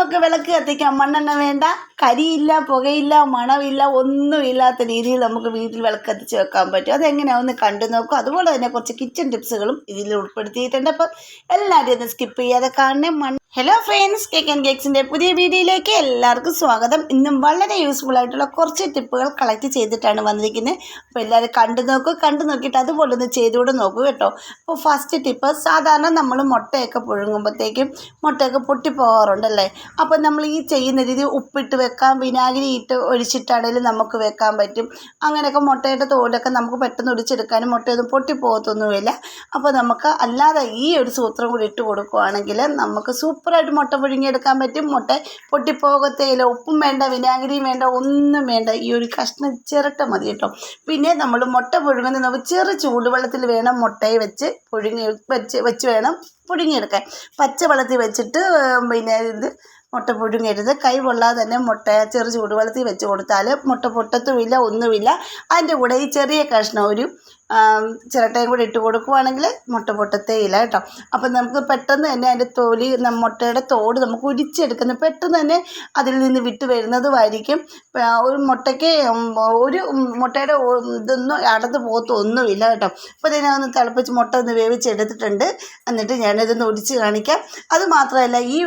നമുക്ക് വിളക്ക് കത്തിക്കാം. മണ്ണെണ്ണ വേണ്ട കരിയില്ല പുകയില്ല മണമില്ല ഒന്നുമില്ലാത്ത രീതിയിൽ നമുക്ക് വീട്ടിൽ വിളക്ക് കത്തിച്ച് വെക്കാൻ പറ്റും. അതെങ്ങനെയാണെന്ന് കണ്ടു നോക്കും. അതുപോലെ തന്നെ കുറച്ച് കിച്ചൺ ടിപ്സുകളും ഇതിൽ ഉൾപ്പെടുത്തിയിട്ടുണ്ട്. അപ്പം എല്ലാവരും ഒന്ന് സ്കിപ്പ് ചെയ്യാതെ കാണണേ. മണ്ണ് ഹലോ ഫ്രണ്ട്സ് കേക്ക് ആൻഡ് കേക്സിന്റെ പുതിയ വീഡിയോയിലേക്ക് എല്ലാവർക്കും സ്വാഗതം. ഇന്നും വളരെ യൂസ്ഫുൾ ആയിട്ടുള്ള കുറച്ച് ടിപ്പുകൾ കളക്ട് ചെയ്തിട്ടാണ് വന്നിരിക്കുന്നത്. അപ്പോൾ എല്ലാവരും കണ്ടു നോക്കൂ കണ്ടു നോക്കിയിട്ട് അതുപോലെ ഒന്ന് ചെയ്തുകൂടെ നോക്കൂ കേട്ടോ. അപ്പോൾ ഫസ്റ്റ് ടിപ്പ് സാധാരണ നമ്മൾ മുട്ടയൊക്കെ പുഴുങ്ങുമ്പോഴത്തേക്കും മുട്ടയൊക്കെ പൊട്ടിപ്പോകാറുണ്ടല്ലേ അപ്പോൾ നമ്മൾ ഈ ചെയ്യുന്ന രീതി ഉപ്പിട്ട് വെക്കാം വിനാഗിരി ഇട്ട് ഒഴിച്ചിട്ടാണെങ്കിലും നമുക്ക് വെക്കാൻ പറ്റും. അങ്ങനെയൊക്കെ മുട്ടയുടെ തോലൊക്കെ നമുക്ക് പെട്ടെന്ന് ഒടിച്ചെടുക്കാനും മുട്ടയൊന്നും പൊട്ടിപ്പോകത്തൊന്നുമില്ല. അപ്പോൾ നമുക്ക് അല്ലാതെ ഈ ഒരു സൂത്രം കൂടി ഇട്ട് കൊടുക്കുകയാണെങ്കിൽ നമുക്ക് സൂപ്പറായിട്ട് മുട്ട പുഴുങ്ങിയെടുക്കാൻ പറ്റും. മുട്ട പൊട്ടിപ്പോകത്തേയില്ല. ഉപ്പും വേണ്ട വിനാഗിരിയും വേണ്ട ഒന്നും വേണ്ട. ഈ ഒരു കഷ്ണം ചിരട്ട മതി കേട്ടോ. പിന്നെ നമ്മൾ മുട്ട പുഴുങ്ങുന്ന നമുക്ക് ചെറു ചൂടുവെള്ളത്തിൽ വേണം മുട്ടയെ വെച്ച് പുഴുങ്ങി വെച്ച് വെച്ച് വേണം പുഴുങ്ങിയെടുക്കാൻ. പച്ചവെള്ളത്തിൽ വെച്ചിട്ട് പിന്നെ ഇത് മുട്ട പുഴുങ്ങരുത്. കൈ കൊള്ളാതെ തന്നെ മുട്ട ചെറു ചൂടുവെള്ളത്തിൽ വെച്ച് കൊടുത്താൽ മുട്ട പൊട്ടത്തുമില്ല ഒന്നുമില്ല. അതിന്റെ കൂടെ ഈ ചെറിയ കഷ്ണം ഒരു ചിരട്ടയും കൂടി ഇട്ട് കൊടുക്കുവാണെങ്കിൽ മുട്ട പൊട്ടത്തേ ഇല്ല കേട്ടോ. അപ്പം നമുക്ക് പെട്ടെന്ന് തന്നെ അതിന്റെ തൊലി മുട്ടയുടെ തോട് നമുക്ക് ഉരിച്ചെടുക്കുന്നത് പെട്ടെന്ന് തന്നെ അതിൽ നിന്ന് വിട്ട് വരുന്നതുമായിരിക്കും. ഒരു മുട്ടയ്ക്ക് ഒരു മുട്ടയുടെ ഇതൊന്നും അടന്ന് പോകത്തൊന്നുമില്ല കേട്ടോ. അപ്പോൾ ഇതിനെ ഒന്ന് തിളപ്പിച്ച് മുട്ട ഒന്ന് വേവിച്ചെടുത്തിട്ടുണ്ട്. എന്നിട്ട് ഞാനിതൊന്ന് ഒടിച്ച് കാണിക്കാം. അത് മാത്രമല്ല ഈ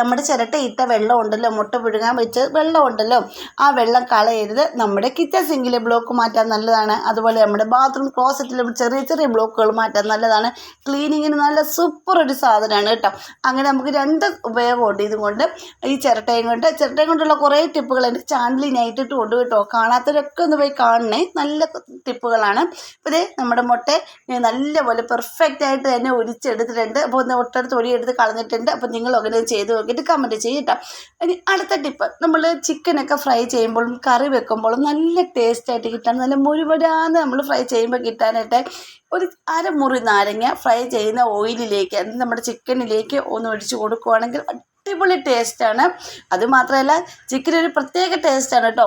നമ്മുടെ ചിരട്ട ഇട്ട വെള്ളം ഉണ്ടല്ലോ മുട്ട പുഴുങ്ങാൻ വെച്ച് വെള്ളം ഉണ്ടല്ലോ ആ വെള്ളം കളയരുത്. നമ്മുടെ കിച്ചൺ സിങ്കിലെ ബ്ലോക്ക് മാറ്റാൻ നല്ലതാണ്. അതുപോലെ നമ്മുടെ ബാത്റൂം ക്ലോസറ്റിലെ ചെറിയ ചെറിയ ബ്ലോക്കുകൾ മാറ്റാൻ നല്ലതാണ്. ക്ലീനിങ്ങിന് നല്ല സൂപ്പർ ഒരു സാധനമാണ് കേട്ടോ. അങ്ങനെ നമുക്ക് രണ്ട് ഉപയോഗമുണ്ട്. ഇതും കൊണ്ട് ഈ ചിരട്ടയും കൊണ്ട്. ചിരട്ടയും കൊണ്ടുള്ള കുറേ ടിപ്പുകൾ എന്റെ ചാനലിൽ ഞാൻ ഇട്ടിട്ട് ഉണ്ട് കേട്ടോ. കാണാത്തവരൊക്കെ ഒന്ന് പോയി കാണണേ. നല്ല ടിപ്പുകളാണ്. അപ്പോൾ ഇതേ നമ്മുടെ മുട്ട നല്ലപോലെ പെർഫെക്റ്റ് ആയിട്ട് തന്നെ ഒരിച്ചെടുത്തിട്ടുണ്ട്. അപ്പോൾ ഒന്ന് ഒട്ടടുത്ത് ഒഴിയെടുത്ത് കളഞ്ഞിട്ടുണ്ട്. അപ്പോൾ നിങ്ങൾ അങ്ങനെ ചെയ്ത് നോക്കിയിട്ട് കമന്റ് ചെയ്യട്ടോ ഇനി അടുത്ത ടിപ്പ്. നമ്മൾ ചിക്കനൊക്കെ ഫ്രൈ ചെയ്യുമ്പോഴും കറി വെക്കുമ്പോഴും നല്ല ടേസ്റ്റായിട്ട് കിട്ടാൻ നല്ല മുഴുവനാന്ന് നമ്മൾ ഫ്രൈ ചെയ്യുമ്പോൾ കിട്ടാനായിട്ട് ഒരു അരമുറി നാരങ്ങ ഫ്രൈ ചെയ്യുന്ന ഓയിലിലേക്ക് അത് നമ്മുടെ ചിക്കനിലേക്ക് ഒന്ന് ഒഴിച്ച് കൊടുക്കുവാണെങ്കിൽ അടിപൊളി ടേസ്റ്റാണ് അത് മാത്രമല്ല ചിക്കൻ ഒരു പ്രത്യേക ടേസ്റ്റാണ് കേട്ടോ.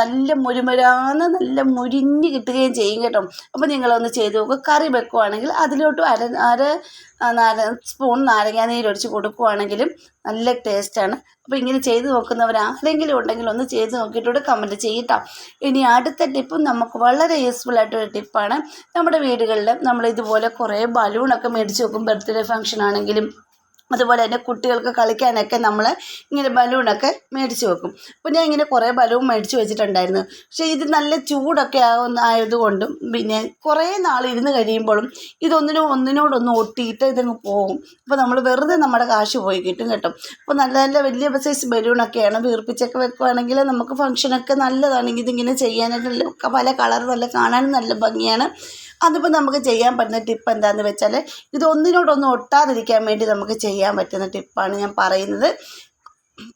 നല്ല മുരുമുരാന്ന് നല്ല മുരിഞ്ഞ് കിട്ടുകയും ചെയ്യും കേട്ടോ. അപ്പോൾ നിങ്ങളൊന്ന് ചെയ്ത് നോക്കുക കറി വെക്കുവാണെങ്കിൽ അതിലോട്ട് അര അര നാര സ്പൂൺ നാരങ്ങ നീരൊഴിച്ച് കൊടുക്കുവാണെങ്കിലും നല്ല ടേസ്റ്റാണ് അപ്പോൾ ഇങ്ങനെ ചെയ്ത് നോക്കുന്നവർ ആരെങ്കിലും ഉണ്ടെങ്കിൽ ഒന്ന് ചെയ്ത് നോക്കിയിട്ടൂടെ കമന്റ് ചെയ്യട്ടോ. ഇനി അടുത്ത ടിപ്പും നമുക്ക് വളരെ യൂസ്ഫുൾ ആയിട്ടൊരു ടിപ്പാണ് നമ്മുടെ വീടുകളിൽ നമ്മൾ ഇതുപോലെ കുറേ ബലൂണൊക്കെ മേടിച്ച് വെക്കും. ബർത്ത്ഡേ ഫംഗ്ഷൻ ആണെങ്കിലും അതുപോലെ തന്നെ കുട്ടികൾക്ക് കളിക്കാനൊക്കെ നമ്മൾ ഇങ്ങനെ ബലൂണൊക്കെ മേടിച്ച് വെക്കും. അപ്പോൾ ഞാൻ ഇങ്ങനെ കുറേ ബലൂൺ മേടിച്ച് വെച്ചിട്ടുണ്ടായിരുന്നു. പക്ഷേ ഇത് നല്ല ചൂടൊക്കെ ആവുന്ന ആയതുകൊണ്ടും പിന്നെ കുറേ നാൾ ഇരുന്ന് കഴിയുമ്പോഴും ഇതൊന്നിനും ഒന്നിനോടൊന്നും ഒട്ടിയിട്ട് ഇതങ്ങ് പോകും. അപ്പോൾ നമ്മൾ വെറുതെ നമ്മുടെ കാശ് പോയി കിട്ടും കേട്ടോ. അപ്പോൾ നല്ല നല്ല വലിയ സൈസ് ബലൂണൊക്കെയാണ്. വീർപ്പിച്ചൊക്കെ വെക്കുവാണെങ്കിൽ നമുക്ക് ഫംഗ്ഷനൊക്കെ നല്ലതാണ്. ഇതിങ്ങനെ ചെയ്യാനായിട്ട് പല കളർ നല്ല കാണാനും നല്ല ഭംഗിയാണ്. അതിപ്പോൾ നമുക്ക് ചെയ്യാൻ പറ്റുന്ന ടിപ്പ് എന്താണെന്ന് വെച്ചാൽ ഇത് ഒന്നിനോടൊന്നും ഒട്ടാതിരിക്കാൻ വേണ്ടി നമുക്ക് ചെയ്യാൻ പറ്റുന്ന ടിപ്പാണ് ഞാൻ പറയുന്നത്.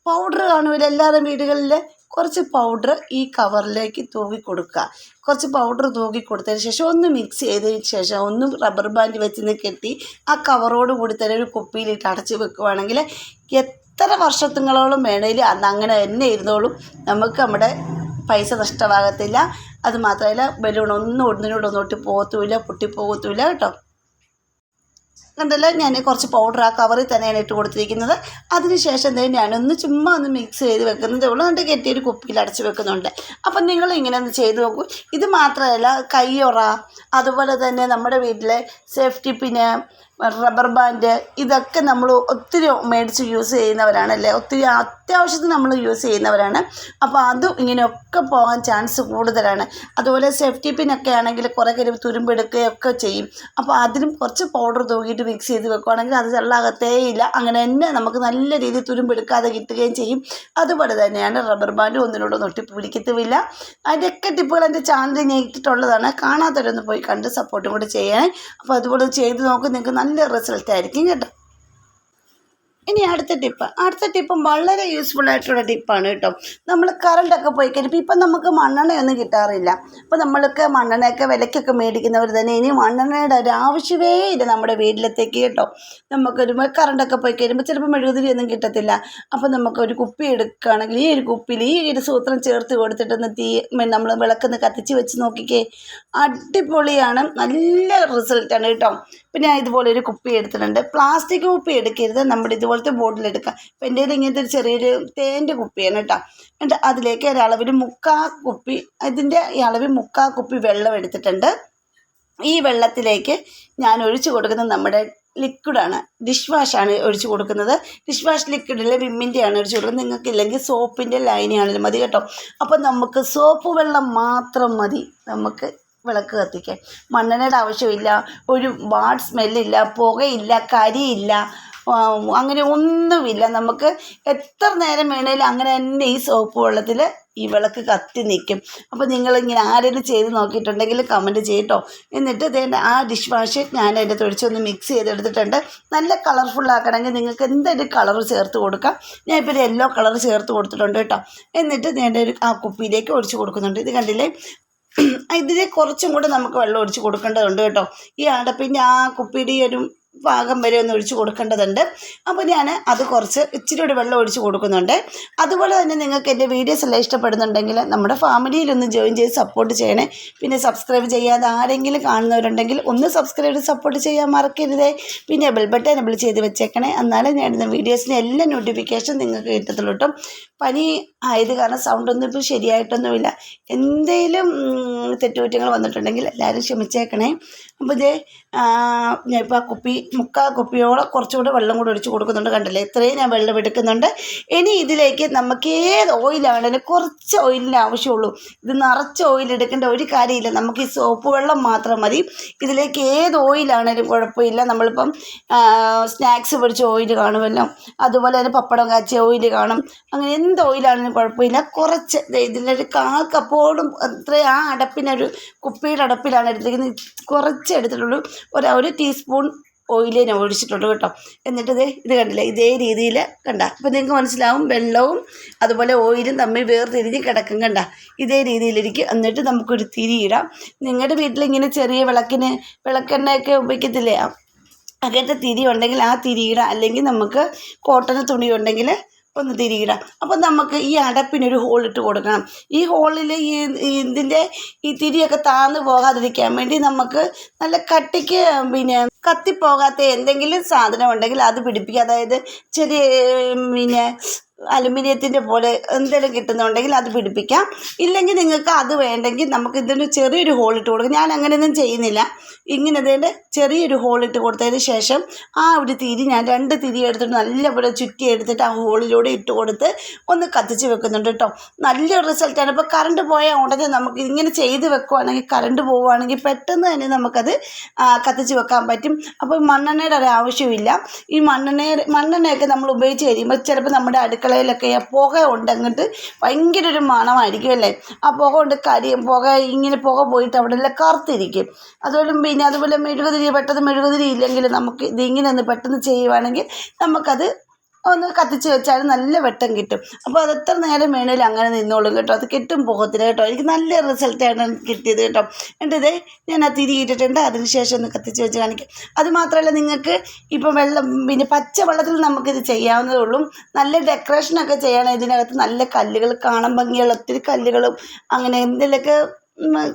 പൗഡർ കാണുമല്ലോ എല്ലാവരും വീടുകളിൽ കുറച്ച് പൗഡർ ഈ കവറിലേക്ക് തൂക്കി കൊടുക്കുക. കുറച്ച് പൗഡർ തൂക്കി കൊടുത്തതിന് ശേഷം ഒന്ന് മിക്സ് ചെയ്തതിന് ശേഷം ഒന്ന് റബ്ബർ ബാൻഡ് വെച്ച് കെട്ടി ആ കവറോട് കൂടി തന്നെ ഒരു കുപ്പിയിലിട്ട് അടച്ച് വെക്കുവാണെങ്കിൽ എത്ര വർഷത്തുങ്ങളോളം വേണേലും അന്ന് അങ്ങനെ തന്നെ ഇരുന്നോളും. നമുക്ക് നമ്മുടെ പൈസ നഷ്ടമാകത്തില്ല. അത് മാത്രമല്ല ബലൂൺ ഒന്നും ഒന്നിനോടൊന്നും ഒട്ടി പോകത്തുമില്ല പൊട്ടിപ്പോകത്തുമില്ല കേട്ടോ. കണ്ടല്ലോ ഞാൻ കുറച്ച് പൗഡർ ആ കവറിൽ തന്നെയാണ് ഇട്ട് കൊടുത്തിരിക്കുന്നത്. അതിനുശേഷം തന്നെ ഞാനൊന്ന് ചുമ്മാ ഒന്ന് മിക്സ് ചെയ്ത് വെക്കുന്നതേ ഉള്ളൂ. എന്നിട്ട് കെട്ടിയൊരു കുപ്പിയിൽ അടച്ച് വെക്കുന്നുണ്ട്. അപ്പം നിങ്ങൾ ഇങ്ങനെ ഒന്ന് ചെയ്ത് നോക്കൂ. ഇത് മാത്രമല്ല കയ്യൊറ അതുപോലെ തന്നെ നമ്മുടെ വീട്ടിലെ സേഫ്റ്റി പിന് റബ്ബർ ബാൻഡ് ഇതൊക്കെ നമ്മൾ ഒത്തിരി മേടിച്ച് യൂസ് ചെയ്യുന്നവരാണല്ലേ? ഒത്തിരി അത്യാവശ്യത്തിന് നമ്മൾ യൂസ് ചെയ്യുന്നവരാണ്. അപ്പോൾ അതും ഇങ്ങനെയൊക്കെ പോകാൻ ചാൻസ് കൂടുതലാണ്. അതുപോലെ സേഫ്റ്റി പിന്നൊക്കെ ആണെങ്കിൽ കുറേ കാര്യം തുരുമ്പെടുക്കുകയൊക്കെ ചെയ്യും. അപ്പോൾ അതിലും കുറച്ച് പൗഡർ തൂക്കിയിട്ട് മിക്സ് ചെയ്ത് വെക്കുകയാണെങ്കിൽ അത് ചെള്ളാകത്തേ ഇല്ല. അങ്ങനെ തന്നെ നമുക്ക് നല്ല രീതിയിൽ തുരുമ്പെടുക്കാതെ കിട്ടുകയും ചെയ്യും. അതുപോലെ തന്നെയാണ് റബ്ബർ ബാൻഡ് ഒന്നിനോടൊന്നും ഒട്ടിപ്പിടിക്കത്തുമില്ല അതിന്റെയൊക്കെ ടിപ്പുകൾ എന്റെ ചാനലിൽ ഞാൻ ഇട്ടിട്ടുള്ളതാണ് കാണാത്തവരൊന്ന് പോയി കണ്ട് സപ്പോർട്ടും കൂടി ചെയ്യണേ. അപ്പോൾ അതുപോലെ ചെയ്ത് നോക്കും. നിങ്ങൾക്ക് നല്ല റിസൾട്ട് ആയിരിക്കും കേട്ടോ. ഇനി അടുത്ത ടിപ്പ് അടുത്ത ടിപ്പും വളരെ യൂസ്ഫുൾ ആയിട്ടുള്ള ടിപ്പാണ് കേട്ടോ. നമ്മൾ കറണ്ടൊക്കെ പോയി കഴിഞ്ഞപ്പോൾ ഇപ്പം നമുക്ക് മണ്ണെണ്ണയൊന്നും കിട്ടാറില്ല. അപ്പോൾ നമ്മൾക്ക് മണ്ണെണ്ണയൊക്കെ വിലയ്ക്കൊക്കെ മേടിക്കുന്നവർ തന്നെ ഇനി മണ്ണെണ്ണയുടെ ഒരു ആവശ്യമേ ഇല്ല നമ്മുടെ വീട്ടിലത്തേക്ക് കേട്ടോ. നമുക്കൊരു കറണ്ടൊക്കെ പോയി കഴിയുമ്പോൾ ചിലപ്പോൾ മെഴുകുതിരിയൊന്നും കിട്ടത്തില്ല. അപ്പോൾ നമുക്കൊരു കുപ്പി എടുക്കുകയാണെങ്കിൽ ഈ ഒരു കുപ്പിയിൽ ഈ ഒരു സൂത്രം ചേർത്ത് കൊടുത്തിട്ടൊന്ന് തീ നമ്മൾ വിളക്കൊന്ന് കത്തിച്ച് വെച്ച് നോക്കിക്കേ. അടിപൊളിയാണ്. നല്ല റിസൾട്ടാണ് കേട്ടോ. പിന്നെ ഇതുപോലെ ഒരു കുപ്പി എടുത്തിട്ടുണ്ട്. പ്ലാസ്റ്റിക് കുപ്പി എടുക്കരുത്. നമ്മുടെ ഇതുപോലത്തെ ബോട്ടിൽ എടുക്കാം. ഇപ്പം എന്റെ കയ്യിൽ ഇങ്ങനത്തെ ഒരു ചെറിയൊരു തേന്റെ കുപ്പിയാണ് കേട്ടോ. എന്നിട്ട് അതിലേക്ക് ഒരളവിൽ മുക്കാ കുപ്പി ഇതിന്റെ അളവിൽ മുക്കാ കുപ്പി വെള്ളം എടുത്തിട്ടുണ്ട്. ഈ വെള്ളത്തിലേക്ക് ഞാൻ ഒഴിച്ചു കൊടുക്കുന്നത് നമ്മുടെ ലിക്വിഡാണ് ഡിഷ് വാഷാണ് ഒഴിച്ചു കൊടുക്കുന്നത്. ഡിഷ് വാഷ് ലിക്വിഡിലെ വിമ്മിന്റെയാണ് ഒഴിച്ചു കൊടുക്കുന്നത്. നിങ്ങൾക്ക് ഇല്ലെങ്കിൽ സോപ്പിന്റെ ലൈനാണെങ്കിലും മതി കേട്ടോ. അപ്പോൾ നമുക്ക് സോപ്പ് വെള്ളം മാത്രം മതി. നമുക്ക് വിളക്ക് കത്തിക്കാൻ. മണ്ണെണ്ണയുടെ ആവശ്യമില്ല ഒരു ബാഡ് സ്മെല്ലില്ല പുകയില്ല കരിയില്ല അങ്ങനെ ഒന്നുമില്ല. നമുക്ക് എത്ര നേരം വേണേലും അങ്ങനെ തന്നെ ഈ സോപ്പ് വെള്ളത്തിൽ ഈ വിളക്ക് കത്തി നിൽക്കും. അപ്പോൾ നിങ്ങളിങ്ങനെ ആരെങ്കിലും ചെയ്ത് നോക്കിയിട്ടുണ്ടെങ്കിൽ കമന്റ് ചെയ്യട്ടോ. എന്നിട്ട് ഇതേണ്ട ആ ഡിഷ് വാഷ് ഞാൻ അതിന്റെ തൊഴിച്ചൊന്ന് മിക്സ് ചെയ്തെടുത്തിട്ടുണ്ട്. നല്ല കളർഫുൾ ആക്കണമെങ്കിൽ നിങ്ങൾക്ക് എന്തൊരു കളർ ചേർത്ത് കൊടുക്കാം. ഞാൻ ഇപ്പോൾ യെല്ലോ കളർ ചേർത്ത് കൊടുത്തിട്ടുണ്ട് കേട്ടോ. എന്നിട്ട് ഞാൻ ഒരു ആ കുപ്പിയിലേക്ക് ഒഴിച്ച് കൊടുക്കുന്നുണ്ട്. ഇത് കണ്ടില്ലേ? ഇതിനെ കുറച്ചും കൂടെ നമുക്ക് വെള്ളം ഒഴിച്ച് കൊടുക്കേണ്ടതുണ്ട് കേട്ടോ. ഈ അടപ്പിന്റെ ആ കുപ്പിയുടെ ഒരു ഭാഗം വരെ ഒന്ന് ഒഴിച്ച് കൊടുക്കേണ്ടതുണ്ട്. അപ്പോൾ ഞാൻ അത് കുറച്ച് ഇച്ചിരി കൂടി വെള്ളം ഒഴിച്ച് കൊടുക്കുന്നുണ്ട്. അതുപോലെ തന്നെ നിങ്ങൾക്ക് എന്റെ വീഡിയോസ് എല്ലാം ഇഷ്ടപ്പെടുന്നുണ്ടെങ്കിൽ നമ്മുടെ ഫാമിലിയിലൊന്ന് ജോയിൻ ചെയ്ത് സപ്പോർട്ട് ചെയ്യണേ. പിന്നെ സബ്സ്ക്രൈബ് ചെയ്യാതെ ആരെങ്കിലും കാണുന്നവരുണ്ടെങ്കിൽ ഒന്ന് സബ്സ്ക്രൈബ് ചെയ്ത് സപ്പോർട്ട് ചെയ്യാൻ മറക്കരുതേ. പിന്നെ ബെൽ ബട്ടൺ ചെയ്ത് വെച്ചേക്കണേ. എന്നാലേ ഞാൻ വീഡിയോസിന്റെ എല്ലാ നോട്ടിഫിക്കേഷൻ നിങ്ങൾക്ക് കിട്ടത്തുള്ളൂ കേട്ടോ. പനി ആയത് കാരണം സൗണ്ട് സൗണ്ടൊന്നും ഇപ്പോൾ ശരിയായിട്ടൊന്നുമില്ല. എന്തെങ്കിലും തെറ്റുകുറ്റങ്ങൾ വന്നിട്ടുണ്ടെങ്കിൽ എല്ലാവരും ക്ഷമിച്ചേക്കണേ. അപ്പോൾ ഇതേ ഞാൻ ഇപ്പോൾ ആ കുപ്പി മുക്കാ കുപ്പിയോളം കുറച്ചുകൂടെ വെള്ളം കൂടെ ഒഴിച്ച് കൊടുക്കുന്നുണ്ട് കണ്ടില്ലേ? ഇത്രയും ഞാൻ വെള്ളം എടുക്കുന്നുണ്ട്. ഇനി ഇതിലേക്ക് നമുക്ക് ഏത് ഓയിലാണെങ്കിലും കുറച്ച് ഓയിലിന്റെ ആവശ്യമുള്ളൂ. ഇത് നിറച്ച് ഓയിൽ എടുക്കേണ്ട ഒരു കാര്യമില്ല. നമുക്ക് ഈ സോപ്പ് വെള്ളം മാത്രം മതി. ഇതിലേക്ക് ഏത് ഓയിലാണേലും കുഴപ്പമില്ല. നമ്മളിപ്പം സ്നാക്സ് പൊടിച്ച ഓയിൽ കാണുമല്ലോ. അതുപോലെ തന്നെ പപ്പടം കാച്ചിയ ഓയിൽ കാണും. അങ്ങനെ എന്ത് ഓയിലാണെങ്കിലും കുഴപ്പമില്ല. കുറച്ച് ഇതിന്റെ ഇതിലൊരു കാൽ കപ്പോടും അത്ര ആ അടപ്പിനൊരു കുപ്പിയുടെ അടപ്പിലാണ് എടുത്തിരിക്കുന്നത്. കുറച്ച് എടുത്തിട്ടുള്ളൂ. ഒരു ഒരു ടീസ്പൂൺ ഓയിൽ ഞാൻ ഒഴിച്ചിട്ടുണ്ട് കേട്ടോ. എന്നിട്ട് ഇത് ഇത് കണ്ടില്ല? ഇതേ രീതിയിൽ കണ്ട. അപ്പോൾ നിങ്ങൾക്ക് മനസ്സിലാവും വെള്ളവും അതുപോലെ ഓയിലും തമ്മിൽ വേർതിരിഞ്ഞ് കിടക്കും കണ്ട. ഇതേ രീതിയിലിരിക്കും. എന്നിട്ട് നമുക്കൊരു തിരി ഇടാം. നിങ്ങളുടെ വീട്ടിൽ ഇങ്ങനെ ചെറിയ വിളക്കിന് വിളക്കെണ്ണയൊക്കെ ഉപയോഗിക്കത്തില്ലേ? അങ്ങനത്തെ തിരി ഉണ്ടെങ്കിൽ ആ തിരിയിടാം അല്ലെങ്കിൽ നമുക്ക് കോട്ടൺ തുണി ഉണ്ടെങ്കിൽ ഒന്ന് തിരിയിടാം. അപ്പം നമുക്ക് ഈ അടപ്പിനൊരു ഹോളിട്ട് കൊടുക്കണം. ഈ ഹോളിൽ ഈ ഇതിന്റെ ഈ തിരിയൊക്കെ താന്ന് പോകാതിരിക്കാൻ വേണ്ടി നമുക്ക് നല്ല കട്ടിക്ക് പിന്നെ കത്തിപ്പോകാത്ത എന്തെങ്കിലും സാധനം ഉണ്ടെങ്കിൽ അത് പിടിപ്പിക്കുക. അതായത് ചെറിയ പിന്നെ അലുമിനിയത്തിന്റെ പോലെ എന്തെങ്കിലും കിട്ടുന്നുണ്ടെങ്കിൽ അത് പിടിപ്പിക്കാം. ഇല്ലെങ്കിൽ നിങ്ങൾക്ക് അത് വേണ്ടെങ്കിൽ നമുക്ക് ഇതിന് ചെറിയൊരു ഹോൾ ഇട്ട് കൊടുക്കാം. ഞാൻ അങ്ങനെയൊന്നും ചെയ്യുന്നില്ല. ഇങ്ങനെ ഇതിന്റെ ചെറിയൊരു ഹോൾ ഇട്ട് കൊടുത്തതിന് ശേഷം ആ ഒരു തിരി ഞാൻ രണ്ട് തിരി എടുത്തിട്ട് നല്ലപോലെ ചുറ്റി എടുത്തിട്ട് ആ ഹോളിലൂടെ ഇട്ട് കൊടുത്ത് ഒന്ന് കത്തിച്ച് വെക്കുന്നുണ്ട് കേട്ടോ. നല്ലൊരു റിസൾട്ടാണ് ഇപ്പോൾ കറണ്ട് പോയ ഉടനെ നമുക്ക് ഇങ്ങനെ ചെയ്ത് വെക്കുവാണെങ്കിൽ കറണ്ട് പോവുകയാണെങ്കിൽ പെട്ടെന്ന് തന്നെ നമുക്കത് കത്തിച്ച് വെക്കാൻ പറ്റും. അപ്പോൾ മണ്ണെണ്ണയുടെ ഒരു ആവശ്യമില്ല. ഈ മണ്ണെണ്ണ മണ്ണെണ്ണയൊക്കെ നമ്മൾ ഉപയോഗിച്ച് കഴിയുമ്പോൾ ചിലപ്പോൾ നമ്മുടെ അടുക്കളയിലൊക്കെ ആ പുക ഉണ്ടെങ്കിട്ട് ഭയങ്കര ഒരു മണമായിരിക്കും അല്ലേ ആ പുക കൊണ്ട് കരിയും പുക ഇങ്ങനെ പുക പോയിട്ട് അവിടെ എല്ലാം കറുത്തിരിക്കും. അതുപോലെ പിന്നെ അതുപോലെ മെഴുകുതിരി പെട്ടെന്ന് മെഴുകുതിരി ഇല്ലെങ്കിൽ നമുക്ക് ഇതിങ്ങനെ ഒന്ന് പെട്ടെന്ന് ചെയ്യുവാണെങ്കിൽ നമുക്കത് ഒന്ന് കത്തിച്ച് വെച്ചാൽ നല്ല വെട്ടം കിട്ടും. അപ്പോൾ അത് എത്ര നേരം വേണേലും അങ്ങനെ നിന്നോളും കേട്ടോ. അത് കിട്ടും പോകത്തില്ല കേട്ടോ. എനിക്ക് നല്ല റിസൾട്ടാണ് കിട്ടിയത് കേട്ടോ. എന്റെ ഇതേ? ഞാൻ ആ തിരി ഇട്ടിട്ടുണ്ട്. അതിന് ശേഷം ഒന്ന് കത്തിച്ച് വെച്ച് കാണിക്കാം. അതുമാത്രമല്ല നിങ്ങൾക്ക് ഇപ്പം വെള്ളം പിന്നെ പച്ച വെള്ളത്തിൽ നമുക്കിത് ചെയ്യാവുന്നതേ ഉള്ളൂ. നല്ല ഡെക്കറേഷനൊക്കെ ചെയ്യണം ഇതിനകത്ത്. നല്ല കല്ലുകൾ കാണാൻ ഭംഗിയുള്ള ഒത്തിരി കല്ലുകളും അങ്ങനെ എന്തെങ്കിലുമൊക്കെ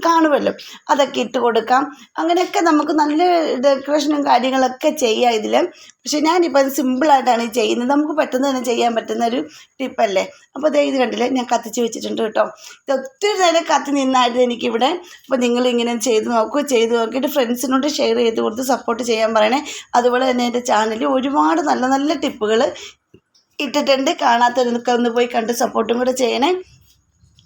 കാണുമല്ലോ. അതൊക്കെ ഇട്ട് കൊടുക്കാം. അങ്ങനെയൊക്കെ നമുക്ക് നല്ല ഡെക്കറേഷനും കാര്യങ്ങളൊക്കെ ചെയ്യാം ഇതിൽ പക്ഷേ ഞാനിപ്പോൾ അത് സിമ്പിളായിട്ടാണ് ചെയ്യുന്നത്. നമുക്ക് പെട്ടെന്ന് തന്നെ ചെയ്യാൻ പറ്റുന്ന ഒരു ടിപ്പല്ലേ? അപ്പോൾ ദേ ഇത് കണ്ടില്ലേ? ഞാൻ കത്തിച്ച് വെച്ചിട്ടുണ്ട് കേട്ടോ. ഇത് ഒത്തിരി നേരം കത്തി നിന്നായിരുന്നു എനിക്കിവിടെ. അപ്പോൾ നിങ്ങളിങ്ങനെ ചെയ്ത് നോക്കൂ ചെയ്ത് നോക്കിയിട്ട് ഫ്രണ്ട്സിനോട് ഷെയർ ചെയ്ത് കൊടുത്ത് സപ്പോർട്ട് ചെയ്യാൻ പറയണേ. അതുപോലെ തന്നെ എന്റെ ചാനലിൽ ഒരുപാട് നല്ല നല്ല ടിപ്പുകൾ ഇട്ടിട്ടുണ്ട്. കാണാത്തവരൊക്കെ ഒന്ന് പോയി കണ്ട് സപ്പോർട്ടും കൂടെ ചെയ്യണേ.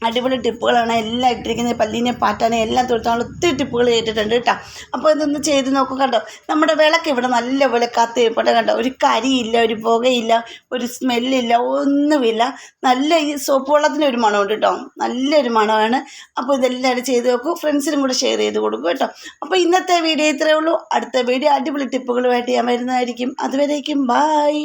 അടിപൊളി ടിപ്പുകളാണ് എല്ലാം ഇട്ടിരിക്കുന്നത്. പല്ലിനെ പാറ്റാനെ എല്ലാം തൊടുത്താനുള്ള ഒത്തിരി ടിപ്പുകൾ ചെയ്തിട്ടുണ്ട് കേട്ടോ. അപ്പോൾ ഇതൊന്ന് ചെയ്ത് നോക്കും കണ്ടോ. നമ്മുടെ വിളക്ക് ഇവിടെ നല്ലപോലെ കത്തിയപ്പോട്ടെ കണ്ടോ. ഒരു കരിയില്ല ഒരു പുകയില്ല ഒരു സ്മെല്ലില്ല ഒന്നുമില്ല. നല്ല ഈ സോപ്പ് വെള്ളത്തിന് ഒരു മണമുണ്ട് കേട്ടോ. നല്ലൊരു മണമാണ്. അപ്പോൾ ഇതെല്ലാവരും ചെയ്ത് നോക്കൂ. ഫ്രണ്ട്സിനും കൂടെ ഷെയർ ചെയ്ത് കൊടുക്കും കേട്ടോ. അപ്പോൾ ഇന്നത്തെ വീഡിയോ ഇത്രയേ ഉള്ളൂ. അടുത്ത വീഡിയോ അടിപൊളി ടിപ്പുകളുമായിട്ട് ഞാൻ വരുന്നതായിരിക്കും. അതുവരേക്കും ബായ്